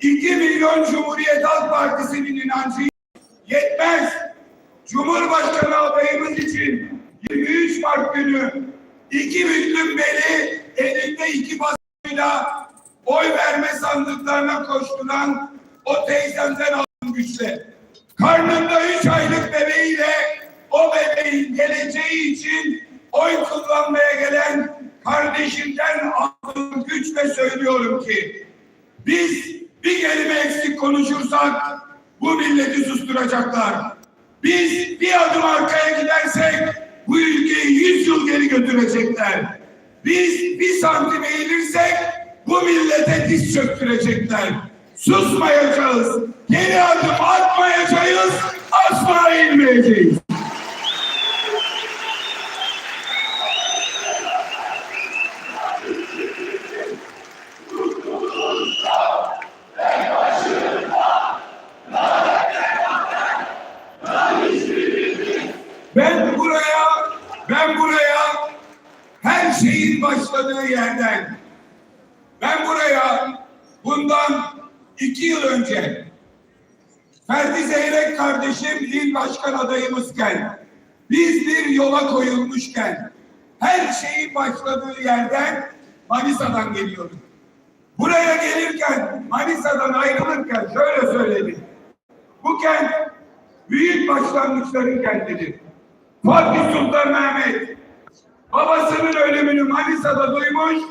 2 milyon Cumhuriyet Halk Partisi'nin inancı yetmez. Cumhurbaşkanı adayımız için 23 Mart günü iki büklüm beli elinde iki basıyla oy verme sandıklarına koşturan o teyzemden aldığım güçle. Karnında üç aylık bebeğiyle o bebeğin geleceği için oy kullanmaya gelen kardeşimden aldığım güçle söylüyorum ki biz bir kelime eksik konuşursak bu milleti susturacaklar. Biz bir adım arkaya gidersek bu ülkeyi yüz yıl geri götürecekler. Biz bir santim eğilirsek bu millete diz çöktürecekler. Susmayacağız. Geri adım atmayacağız. Asla eğilmeyeceğiz. Ben buraya, ben buraya her şeyin başladığı yerden, ben buraya bundan iki yıl önce Ferdi Zeyrek kardeşim il başkan adayımızken, biz bir yola koyulmuşken, her şeyin başladığı yerden Manisa'dan geliyorduk. Buraya gelirken, Manisa'dan ayrılırken şöyle söyledi. Bu kent büyük başlangıçların kentidir. Fatih Sultan Mehmet babasının ölümünü Manisa'da duymuş,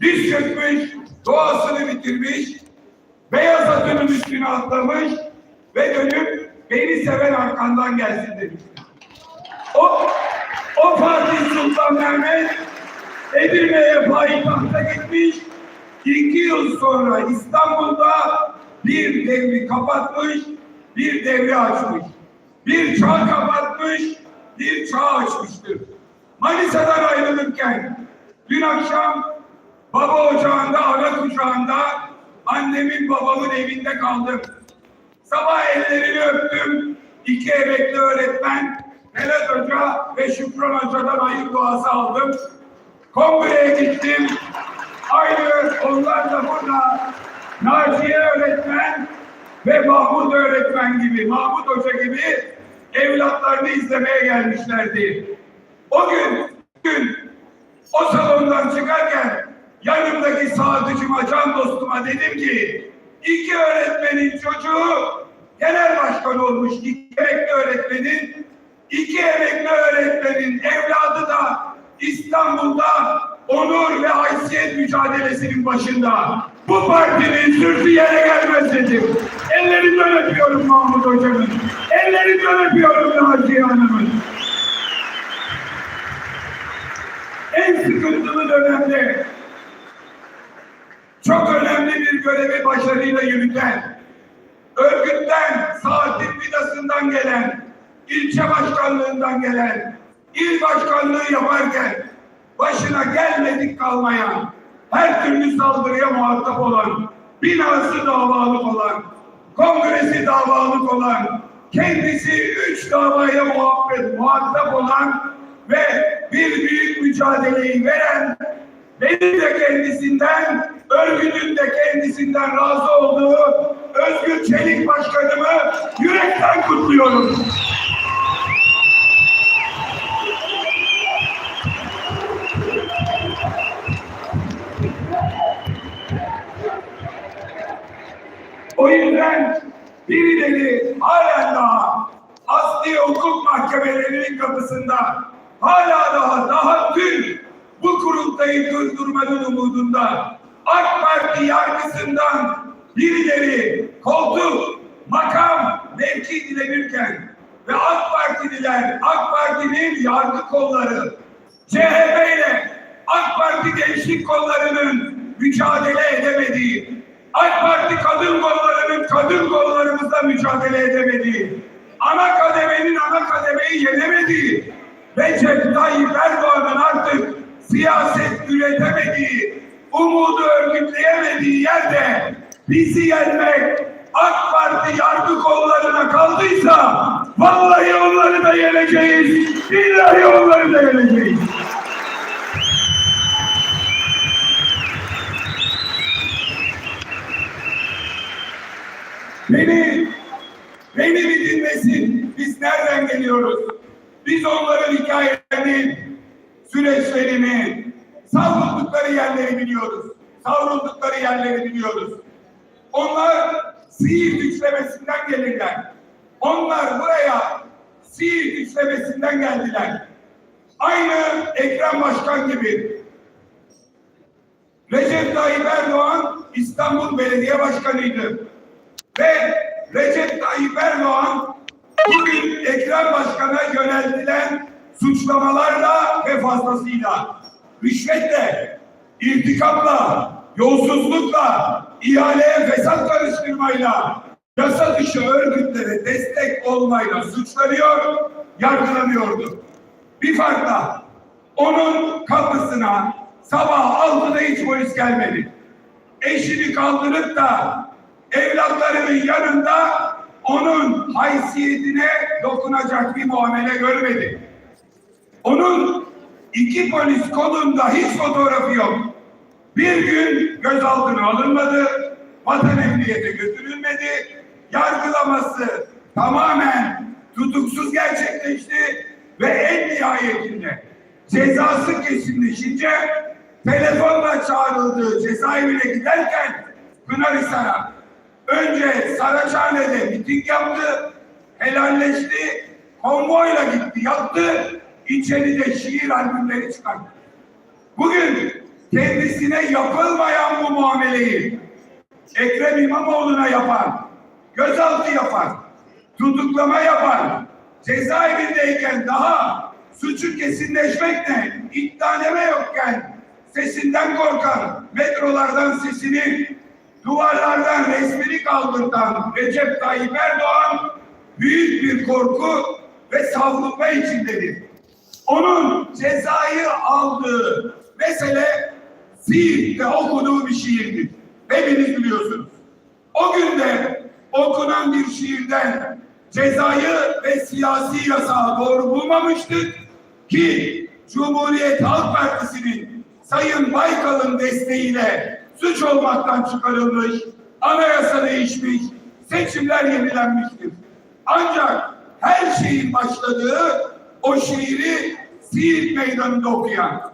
diz çökmüş, doğasını bitirmiş, beyaz atının üstüne atlamış ve dönüp beni seven arkandan gelsin demiştir. O, o Fatih Sultan Mehmet Edirne'ye payitahta gitmiş, iki yıl sonra İstanbul'da bir devri kapatmış, bir devri açmış. Bir çağ kapatmış, bir çağ açmıştır. Manisa'dan ayrılırken dün akşam baba ocağında, ana kucağında annemin babamın evinde kaldım. Sabah ellerini öptüm. İki emekli öğretmen Vedat Hoca ve Şükran Hoca'dan hayır duası aldım. Kongreye gittim. Aynı onlar da burada Naciye öğretmen ve Mahmut öğretmen gibi, Mahmut Hoca gibi evlatlarını izlemeye gelmişlerdi. O gün, gün o salondan çıkarken yanımdaki sadıcıma, can dostuma dedim ki iki öğretmenin çocuğu genel başkan olmuş, iki emekli öğretmenin, iki emekli öğretmenin evladı da İstanbul'da onur ve haysiyet mücadelesinin başında. Bu partinin sürtü yere gelmez dedim. Ellerinden öpüyorum Mahmut Hocam'ın. Ellerinden öpüyorum Naciye Hanım'ın. En sıkıntılı dönemde çok önemli bir görevi başarıyla yürüten, örgütten, saatin vidasından gelen, ilçe başkanlığından gelen, il başkanlığı yaparken başına gelmedik kalmayan, her türlü saldırıya muhatap olan, binası davalık olan, kongresi davalık olan, kendisi üç davaya muhatap olan ve bir büyük mücadeleyi veren, benim de kendisinden, örgütün de kendisinden razı olduğu Özgür Çelik Başkanımı yürekten kutluyorum. O yüzden birileri halen daha asli hukuk mahkemelerinin kapısında hala daha daha dün bu kurultayı durdurmanın umudunda AK Parti yargısından birileri koltuk, makam, mevki dilenirken ve AK Partililer, AK Parti'nin yargı kolları, CHP ile AK Parti gençlik kollarının mücadele edemediği, AK Parti kadın kollarının kadın kollarımızla mücadele edemediği, ana kademenin ana kademeyi yenemediği, Recep Tayyip Erdoğan'ın artık siyaset üretemediği, umudu örgütleyemediği yerde bizi yenmek AK Parti yargı kollarına kaldıysa vallahi onları da yeneceğiz, billahi onları da yeneceğiz. Beni, beni bir dinlesin. Biz nereden geliyoruz? Biz onların hikayelerini, süreçlerini, savruldukları yerleri biliyoruz. Savruldukları yerleri biliyoruz. Onlar Siirt üçlemesinden gelirler. Onlar buraya Siirt üçlemesinden geldiler. Aynı Ekrem Başkan gibi. Recep Tayyip Erdoğan İstanbul Belediye Başkanıydı. Ve Recep Tayyip Erdoğan bugün Ekrem Başkan'a yöneltilen suçlamalarla ve fazlasıyla rüşvetle, irtikapla, yolsuzlukla, ihaleye fesat karıştırmayla, yasa dışı örgütlere destek olmayla suçlanıyor, yargılanıyordu. Bir farkla onun kapısına sabah altıda hiç polis gelmedi. Eşini kaldırıp da evlatlarının yanında onun haysiyetine dokunacak bir muamele görmedi. Onun iki polis kolunda hiç fotoğrafı yok. Bir gün gözaltına alınmadı, vatan emniyete götürülmedi, yargılaması tamamen tutuksuz gerçekleşti ve en nihayetinde cezası kesinleşince telefonla çağrıldığı cezaevine giderken Pınarhisar'a önce Saraçhane'de miting yaptı, helalleşti, konvoyla gitti, yattı, içeride şiir albümleri çıkarttı. Bugün kendisine yapılmayan bu muameleyi Ekrem İmamoğlu'na yapan, gözaltı yapan, tutuklama yapan, cezaevindeyken daha suçu kesinleşmekle iddianame yokken sesinden korkan, metrolardan sesini, duvarlardan resmini kaldırtan Recep Tayyip Erdoğan büyük bir korku ve savrulma içindedir. Onun cezayı aldığı mesele Siirt'te okuduğu bir şiirdir. Hepiniz biliyorsunuz. O günde okunan bir şiirden cezayı ve siyasi yasağı doğru bulmamıştık ki Cumhuriyet Halk Partisi'nin Sayın Baykal'ın desteğiyle suç olmaktan çıkarılmış, anayasa değişmiş, seçimler yenilenmiştir. Ancak her şeyin başladığı o şiiri Siirt Meydanı'nda okuyan,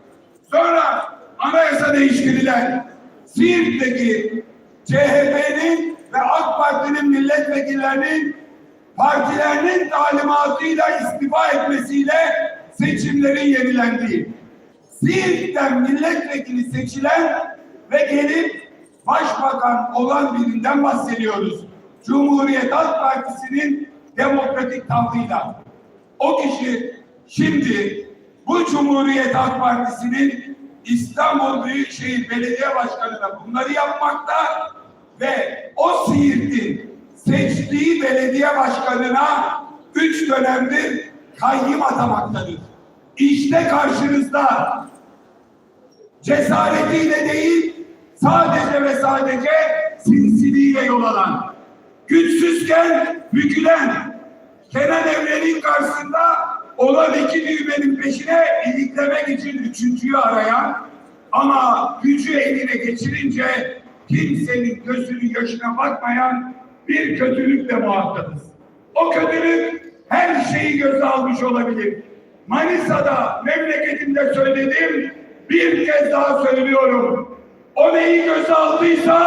sonra anayasa değiştirilen, Siirt'teki CHP'nin ve AK Parti'nin milletvekillerinin partilerinin talimatıyla istifa etmesiyle seçimlerin yenilendiği, Siirt'ten milletvekili seçilen ve gelip başbakan olan birinden bahsediyoruz. Cumhuriyet Halk Partisi'nin demokratik tavrıyla. O kişi şimdi bu Cumhuriyet Halk Partisi'nin İstanbul Büyükşehir Belediye Başkanı'na bunları yapmakta ve o Siirt'in seçtiği belediye başkanına üç dönemdir kayyım atamaktadır. İşte karşınızda cesaretiyle değil sadece ve sadece sinsiliğiyle yol alan, güçsüzken bükülen, Kenan Evren'in karşısında olan iki düğmenin peşine iliklemek için üçüncüyü arayan ama gücü eline geçirince kimsenin gözünün yaşına bakmayan bir kötülükle muhatabız. O kötülük her şeyi göze almış olabilir. Manisa'da memleketimde söyledim, bir kez daha söylüyorum. O neyi göze aldıysa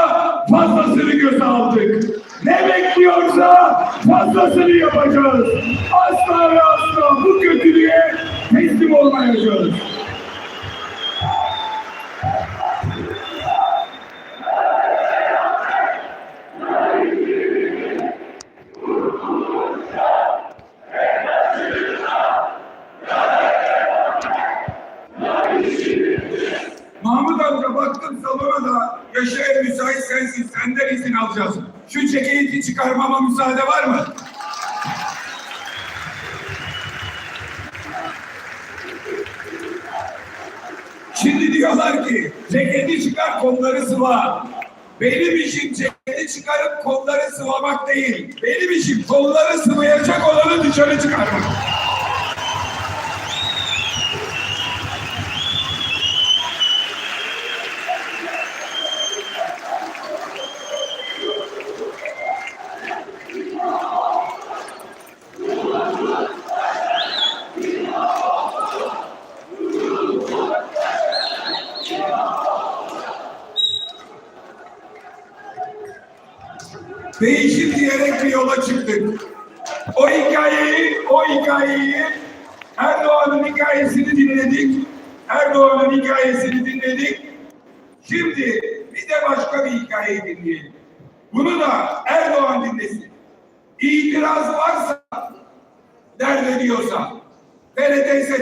fazlasını göze aldık. Ne bekliyorsa fazlasını yapacağız. Asla ve asla bu kötülüğe teslim olmayacağız. Ceketi çıkarmama müsaade var mı? Şimdi diyorlar ki ceketi çıkar kolları sıva. Benim işim ceketi çıkarıp kolları sıvamak değil. Benim işim kolları sıvayacak olanı dışarı çıkarmak. değişim diyerek bir yola çıktık. O hikayeyi, o hikayeyi Erdoğan'ın hikayesini dinledik. Erdoğan'ın hikayesini dinledik. Şimdi bir de başka bir hikayeyi dinleyelim. Bunu da Erdoğan dinlesin. İtiraz varsa, dert ediyorsa, TRT ise